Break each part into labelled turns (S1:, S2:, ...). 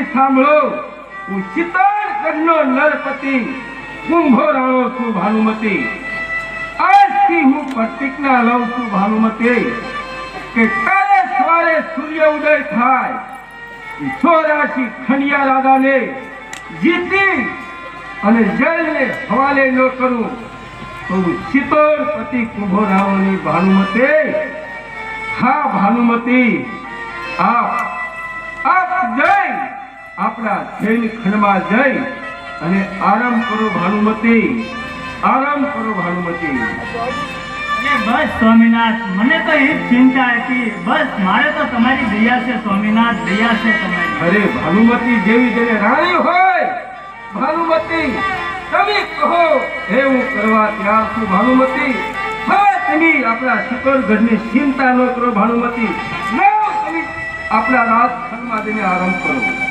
S1: વાણી સાંભળો. હું ચિત્તોડગઢનો નરપતિ કુંભો રાણો છું ભાનુમતી. આજથી હું પ્રતિજ્ઞા લઉં છું ભાનુમતી, કે કાલે સવારે સૂર્ય ઉદય થાય. ચોરાશી ખંડિયા રાધાને જીતી અને જળને હવાલે ન કરું. તો હું ચિત્તોડપતિ કુંભો રાવણની ભાનુમતી. હા, ભાનુમતી, આપ આપણા જૈન ખંડમાં જઈ અને આરામ કરો ભાનુમતી આરામ કરો ભાનુમતી.
S2: એ બસ સ્વામિનાથ મને તો એ ચિંતા હતી. બસ મારે તો તમારી દયા છે સ્વામિનાથ દયા છે તમારી.
S1: અરે ભાનુમતી જેવી જેને રાણી હોય ભાનુમતી તમે કહો હે હું કરવા ત્યાં છું ભાનુમતી. હવે તમે આપણા શિકોરગઢની ચિંતા ન કરો ભાનુમતી. આપણા રાજખંડમાં જઈને આરામ કરો.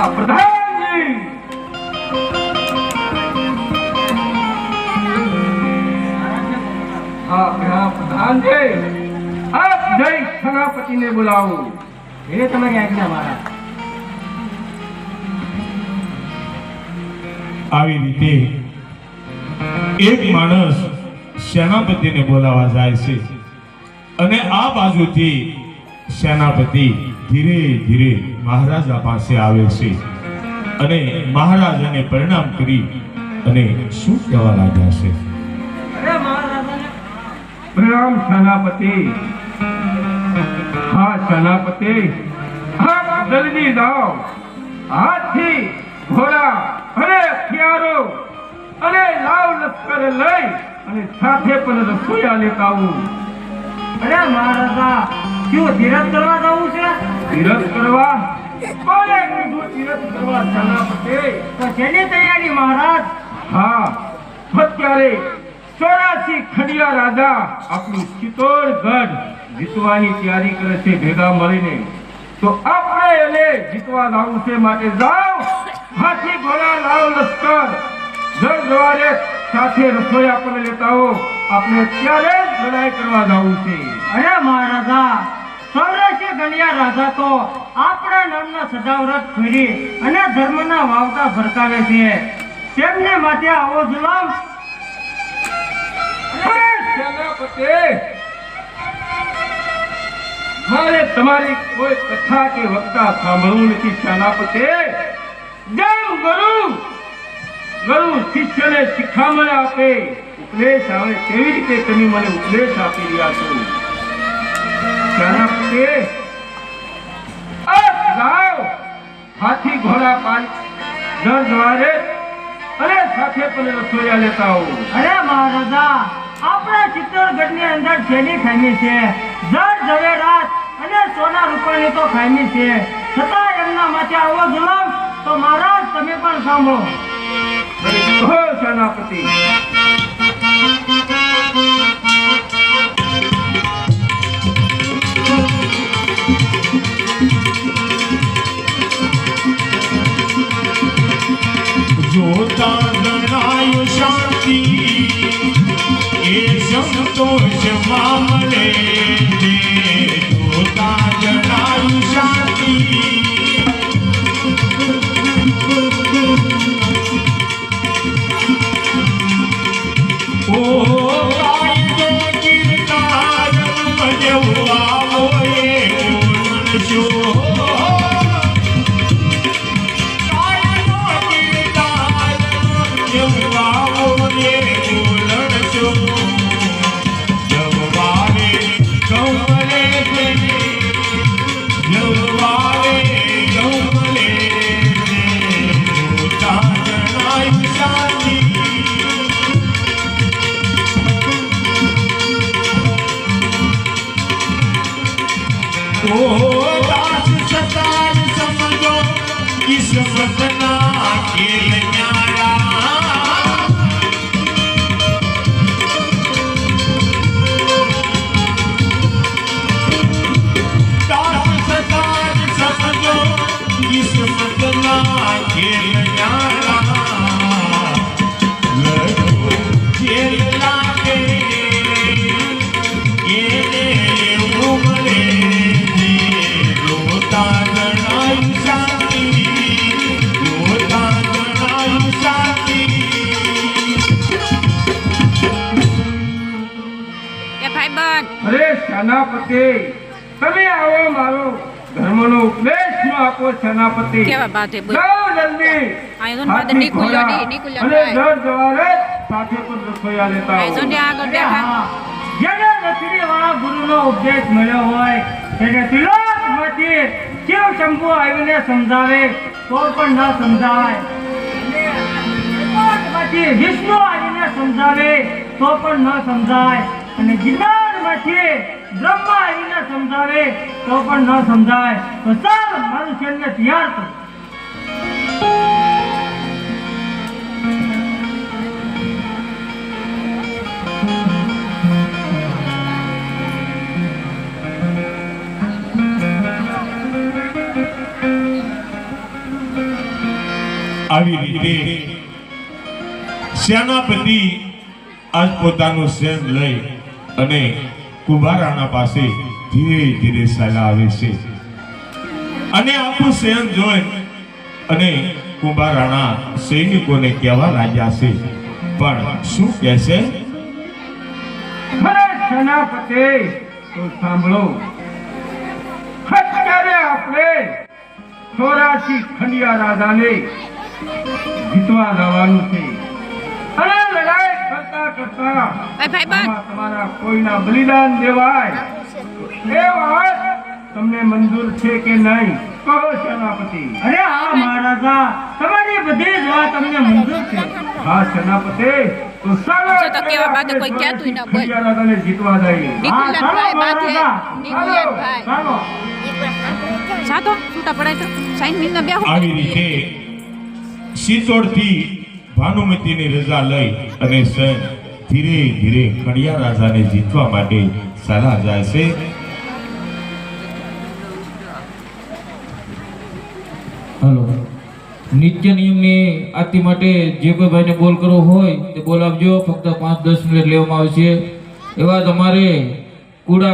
S1: હા પ્રધાનજી! આપ જય સેનાપતિને બોલાવો.
S2: એ તમારી આજ્ઞા મારા
S3: આવી રીતે એક માણસ સેનાપતિને બોલાવા જાય છે અને આ બાજુથી સેનાપતિ ધીરે ધીરે મહારાજા પાસે આવે છે. અને મહારાજાને પ્રણામ કરી અને શું કહેવા લાગ્યા છે?
S1: પ્રણામ સેનાપતિ. હા સેનાપતિ. હા જલ્દી જાઓ. હાથી ઘોડા અને હથિયારો અને લાવ લશ્કર લઈ અને સાથે પણ રસોઈયા લેતા આવું.
S2: અરે મહારાજા શું ધીરજ કરવા જવું છે?
S1: ધીરજ કરવા? કોને કીધું ધીરજ કરવા સેનાપતિ
S2: તો જેની તૈયારી મહારાજ?
S1: હા. અત્યારે ચોરાસી ખડિયા રાજા આપણું ચિત્તોડગઢ જીતવાની તૈયારી કરે છે ભેગા મળીને. તો આપણે એને જીતવા જવું છે માટે જાઓ. હાથી ઘોડા લાવ લશ્કર જળ જવારે સાથે રસોઈ આપણને લેતા હો આપણે ત્યારે જ લડાઈ કરવા જવું છે.
S2: અરે મહારાજા સૌરાષ્ટ્ર ગણ્યા રાજા તો આપણા નામના સદાવ્રત ફેરી અને ધર્મના વાવતા ભરકાવે છે. તેમને માટે આવો
S1: મારે તમારી કોઈ કથા કે વક્તા સાંભળવું નથી, સેનાપતિ. જેમ ગુરુ ગુરુ શિષ્યને શિખામણ આપે. ઉપદેશ આવે કેવી રીતે તમે મને ઉપદેશ આપી રહ્યા છો. સેનાપતિ આપ હાથી ઘોડા પાલ દ્વારે અને સાથે પણ રસોઈયા લેતા આવો.
S2: અરે મહારાજા આપણા ચિત્તોડગઢની અંદર શેની ખામી છે. જળ ઝવેરાત અને સોના રૂપાની તો ખામી છે. છતાં એમના માટે આવો જુલમ તો મહારાજ તમે પણ સાંભળો.
S1: સેનાપતિ
S3: એ સંતોષ મામલે જોતા ગણાય શાંતિ समझो किस्मत ना खेल न्यारा
S1: અરે સેનાપતિ તમે આવો મારો ધર્મનો ઉપદેશ આપો સેનાપતિ.
S4: કેવા બાધે બોલ.
S1: જાઓ જલ્દી.
S4: અહીં જો ને નીકળ્યો
S1: ઘોડા
S4: નીકળ્યો
S1: અને. દર જવારે સાથે પણ રસોઈયા લેતા
S4: અહીં જો ને આગળ બેઠા.
S2: જેને જેને નથડીવાળા ગુરુનો ઉપદેશ મળ્યો હોય તેને તિલોકમાંથી કેવ શંભુ આવીને સમજાવે તો પણ ન સમજાય. વિષ્ણુ આવીને સમજાવે તો પણ ન સમજાય. અને ગિરનારમાંથી બ્રહ્મા આવીને સમજાવે, તો પણ ન સમજાય. તો મારું સૈન્ય તૈયાર કરો.
S3: આવી રીતે સેનાપતિ આજ પોતાનું સેન લઈ અને કુંભારાણા પાસે ધીરે ધીરે આવે છે. અને આખું સેન જોઈ અને કુંભારાણા સૈનિકોને કહેવા લાગ્યા છે, પણ શું કહે
S1: છે? સેનાપતિ, તો સાંભળો. અત્યારે આપણે ખંડિયા રાજાને જીતવા જવાનું છે. કરતા તમારા કોઈના બલિદાન દેવાય. એ વાત તમને મંજૂર છે કે નહીં? કહો સેનાપતિ.
S2: અરે હા મહારાજા. તમારી બધી જ વાત અમને મંજૂર છે.
S1: હા સેનાપતિ. તો ચાલો
S4: તો કેવા બાદ કોઈ કહેતુંય ના બોલ.
S1: રાજાને જીતવા જઈએ.
S4: નિકુલન ભાઈ બાધે. નિકુલન ભાઈ.
S2: ચાલો
S4: સાતો છૂટા પડાય તો. સાઈન મિલના બે
S3: આવી રીતે સિત્તોડથી ભાનુમતીની રજા લઈ અને સેન ધીરે ધીરે ખડિયા રાજાને જીતવા માટે સલાહ જાય છે
S5: નિત્ય નિયમની આરતી માટે જે કોઈ ભાઈને બોલ કરવો હોય તે બોલ આપજો ફક્ત પાંચ દસ મિનિટ લેવામાં આવશે. એવા તમારે કુડા